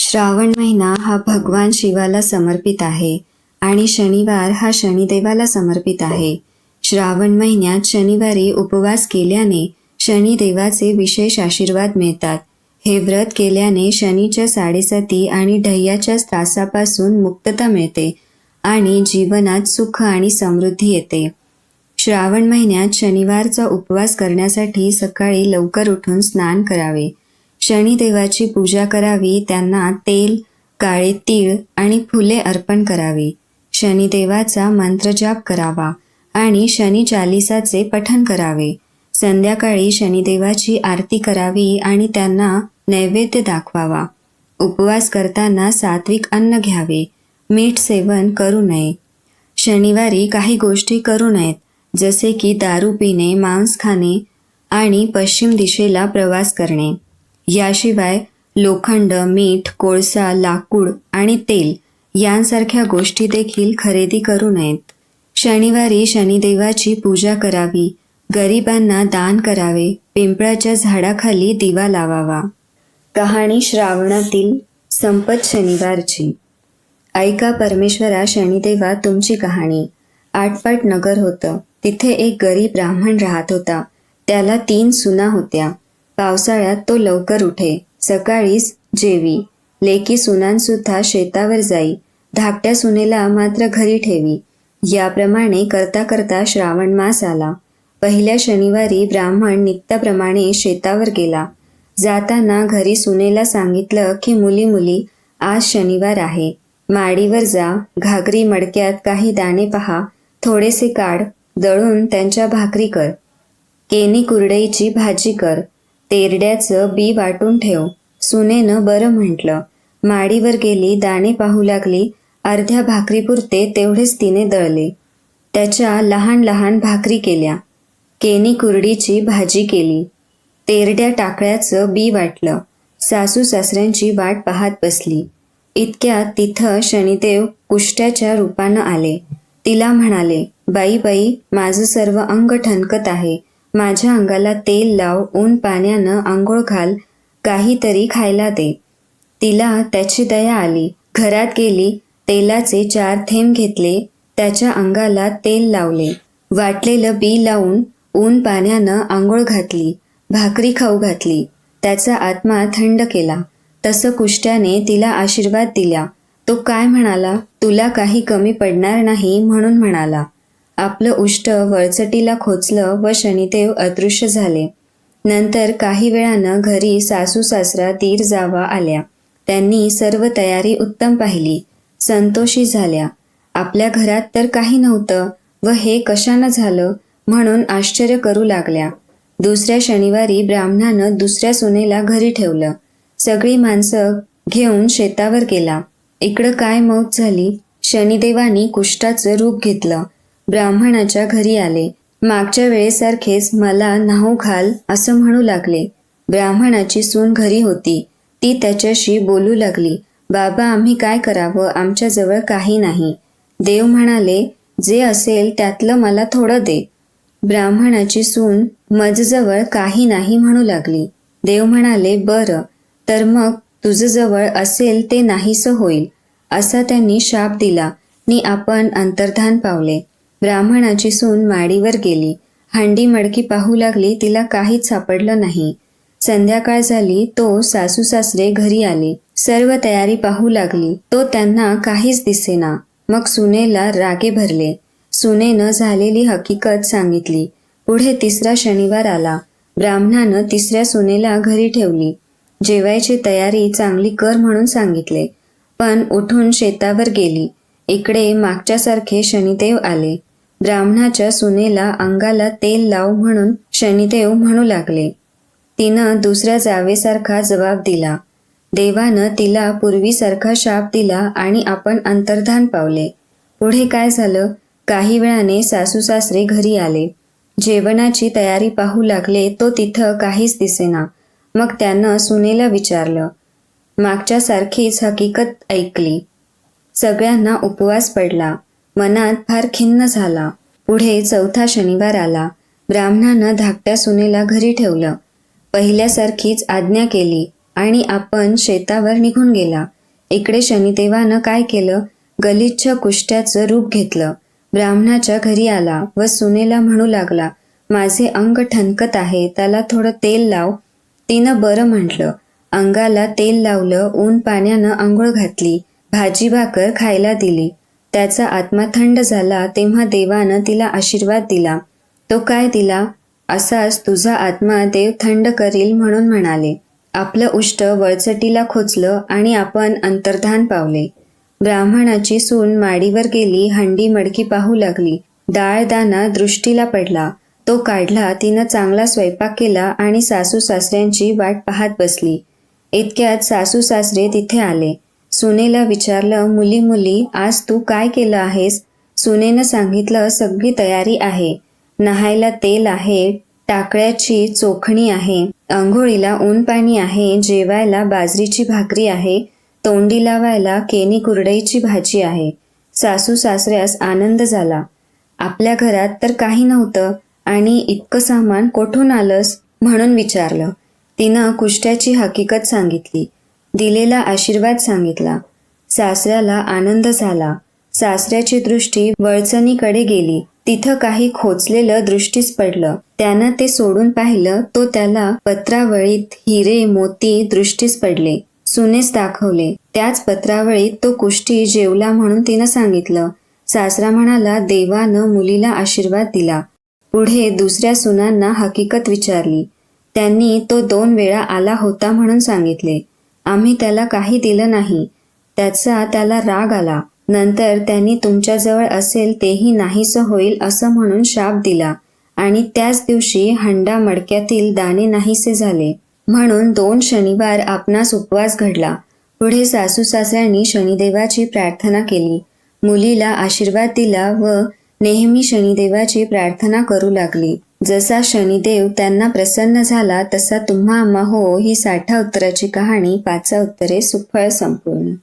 श्रावण महिना हा भगवान शिवाला समर्पित आहे आणि शनिवार हा शनिदेवाला समर्पित आहे. श्रावण महिन्यात शनिवारी उपवास केल्याने शनिदेवाचे विशेष आशीर्वाद मिळतात. हे व्रत केल्याने शनीच्या साडेसाती आणि ढय्याच्या त्रासापासून मुक्तता मिळते आणि जीवनात सुख आणि समृद्धी येते. श्रावण महिन्यात शनिवारचा उपवास करण्यासाठी सकाळी लवकर उठून स्नान करावे. शनिदेवाची पूजा करावी त्यांना तेल काळे तीळ आणि फुले अर्पण करावी. शनिदेवाचा मंत्रजाप करावा आणि शनी चालिसाचे पठण करावे. संध्याकाळी शनिदेवाची आरती करावी आणि त्यांना नैवेद्य दाखवावा. उपवास करताना सात्विक अन्न घ्यावे. मीठ सेवन करू नये. शनिवारी काही गोष्टी करू नयेत जसे की दारू पिणे मांस खाणे आणि पश्चिम दिशेला प्रवास करणे. याशिवाय लोखंड मीठ कोळसा लाकूड आणि तेल यांसारख्या गोष्टी देखील खरेदी करू नयेत. शनिवारी शनिदेवाची पूजा करावी गरिबांना दान करावे पिंपळाच्या झाडाखाली दिवा लावावा. कहाणी श्रावणातील संपत शनिवारची. ऐका परमेश्वरा शनिदेवा तुमची कहाणी. आटपाट नगर होतं. तिथे एक गरीब ब्राह्मण राहत होता. त्याला तीन सुना होत्या. पावसाळ्यात तो लवकर उठे. सकाळीच जेवी. लेकी सुनांसुद्धा शेतावर जाई. धाकट्या सुनेला मात्र घरी ठेवी. याप्रमाणे करता करता श्रावण मास आला. पहिल्या शनिवारी ब्राह्मण नित्याप्रमाणे शेतावर गेला. जाताना घरी सुनेला सांगितलं की मुली मुली आज शनिवार आहे. माडीवर जा. घागरी मडक्यात काही दाणे पहा. थोडेसे काढ. दळून त्यांच्या भाकरी कर. केनी कुरडईची भाजी कर. तेरड्याचं बी वाटून ठेव. सुनेनं बरं म्हटलं. माडीवर गेली दाणे पाहू लागली. अर्ध्या भाकरीपुरते तेवढेच तिने दळले. त्याच्या लहान लहान भाकरी केल्या. केनी कुरडीची भाजी केली. तेरड्या टाकळ्याचं बी वाटलं. सासू सासऱ्यांची वाट पाहत बसली. इतक्यात तिथं शनिदेव कुष्ट्याच्या रूपानं आले. तिला म्हणाले बाई बाई माझं सर्व अंग ठणकत आहे. माझ्या अंगाला तेल लाव ऊन पाण्यानं आंघोळ घाल काहीतरी खायला दे. तिला त्याची दया आली. घरात गेली तेलाचे चार थेंब घेतले त्याच्या अंगाला तेल लावले. वाटलेलं बी लावून ऊन पाण्यानं आंघोळ घातली भाकरी खाऊ घातली. त्याचा आत्मा थंड केला. तसं कुष्ट्याने तिला आशीर्वाद दिला. तो काय म्हणाला? तुला काही कमी पडणार नाही म्हणून म्हणाला. आपलं उष्ट वळचटीला खोचलं व शनिदेव अदृश्य झाले. नंतर काही वेळानं घरी सासू सासरा दीर जावा आल्या. त्यांनी सर्व तयारी उत्तम पाहिली. संतोषी झाल्या. आपल्या घरात तर काही नव्हतं व हे कशानं झालं म्हणून आश्चर्य करू लागल्या. दुसऱ्या शनिवारी ब्राह्मणानं दुसऱ्या सुनेला घरी ठेवलं. सगळी माणसं घेऊन शेतावर गेला. इकडं काय मौत झाली? शनिदेवानी कुष्ठाचं रूप घेतलं. ब्राह्मणाच्या घरी आले. मागच्या वेळेसारखेच मला नाहू घाल असं म्हणू लागले. ब्राह्मणाची सून घरी होती. ती त्याच्याशी बोलू लागली बाबा आम्ही काय करावं? आमच्याजवळ काही नाही. देव म्हणाले जे असेल त्यातलं मला थोडं दे. ब्राह्मणाची सून मजजवळ काही नाही म्हणू लागली. देव म्हणाले बरं तर मग तुझजवळ असेल ते नाहीसं होईल. असा त्यांनी शाप दिला. नि आपण अंतर्धान पावले. ब्राह्मणाची सून माडीवर गेली. हांडी मडकी पाहू लागली तिला काहीच सापडलं नाही. संध्याकाळ झाली तो सासू सासरे घरी आले. सर्व तयारी पाहू लागली तो त्यांना काहीच दिसेना. मग सुनेला रागे भरले. सुनेनं झालेली हकीकत सांगितली. पुढे तिसरा शनिवार आला. ब्राह्मणानं तिसऱ्या सुनेला घरी ठेवली. जेवायची तयारी चांगली कर म्हणून सांगितले. पण उठून शेतावर गेली. इकडे मागच्यासारखे शनिदेव आले. ब्राह्मणाच्या सुनेला अंगाला तेल लाव म्हणून शनिदेव म्हणू लागले. तिनं दुसऱ्या जावेसारखा जबाब दिला. देवानं तिला पूर्वीसारखा शाप दिला आणि आपण अंतर्धान पावले. पुढे काय झालं? काही वेळाने सासू सासरे घरी आले. जेवणाची तयारी पाहू लागले तो तिथं काहीच दिसेना. मग त्यानं सुनेला विचारलं. मागच्या सारखीच हकीकत ऐकली. सगळ्यांना उपवास पडला. मनात फार खिन्न झाला. पुढे चौथा शनिवार आला. ब्राह्मणानं धाकट्या सुनेला घरी ठेवलं. पहिल्यासारखीच आज्ञा केली आणि आपण शेतावर निघून गेला. इकडे शनिदेवानं काय केलं? गलिच्छ कुष्ट्याचं रूप घेतलं. ब्राह्मणाच्या घरी आला व सुनेला म्हणू लागला माझे अंग ठणकत आहे त्याला थोडं तेल लाव. तिनं बरं म्हटलं. अंगाला तेल लावलं ऊन पाण्यानं आंघोळ घातली भाजी भाकर खायला दिली. त्याचा आत्मा थंड झाला तेव्हा देवानं तिला आशीर्वाद दिला. तो काय दिला? असाच तुझा आत्मा देव थंड करील म्हणून म्हणाले. आपलं उष्ट वळचटीला खोचलं आणि आपण अंतर्धान पावले. ब्राह्मणाची सून माडीवर गेली हंडी मडकी पाहू लागली. डाळ दाना दृष्टीला पडला. तो काढला तिनं चांगला स्वयंपाक केला आणि सासू सासऱ्यांची वाट पाहत बसली. इतक्यात सासू सासरे तिथे आले. सुनेला विचारलं मुली मुली आज तू काय केलं आहेस? सुनेनं सांगितलं सगळी तयारी आहे. नहायला तेल आहे टाकळ्याची चोखणी आहे आंघोळीला ऊन पाणी आहे जेवायला बाजरीची भाकरी आहे तोंडी लावायला केनी कुरडईची भाजी आहे. सासू सासऱ्यास आनंद झाला. आपल्या घरात तर काही नव्हतं आणि इतकं सामान कोठून आलंस? म्हणून विचारलं. तिनं कुष्ट्याची हकीकत सांगितली. दिलेला आशीर्वाद सांगितला. सासऱ्याला आनंद झाला. सासऱ्याची दृष्टी वळचणीकडे गेली. तिथं काही खोचलेलं दृष्टीस पडलं. त्यानं ते सोडून पाहिलं तो त्याला पत्रावळीत हिरे मोती दृष्टीस पडले. सुनेस दाखवले. त्याच पत्रावळीत तो कुष्टी जेवला म्हणून तिनं सांगितलं. सासरा म्हणाला देवानं मुलीला आशीर्वाद दिला. पुढे दुसऱ्या सुनांना हकीकत विचारली. त्यांनी तो दोन वेळा आला होता म्हणून सांगितले. आम्ही त्याला काही दिलं नाही. त्याचा त्याला राग आला. नंतर त्यांनी तुमच्याजवळ असेल तेही नाहीसं होईल असं म्हणून शाप दिला. आणि त्याच दिवशी हंडा मडक्यातील दाणे नाहीसे झाले. म्हणून दोन शनिवार आपणास उपवास घडला. पुढे सासू सासऱ्यांनी शनिदेवाची प्रार्थना केली. मुलीला आशीर्वाद दिला व नेहमी शनिदेवाची प्रार्थना करू लागली. जसा शनिदेव त्यांना प्रसन्न झाला तसा तुम्हा आम्हा हो ही साठा उत्तराची कहाणी पाचा उत्तरे सुफळ संपूर्ण.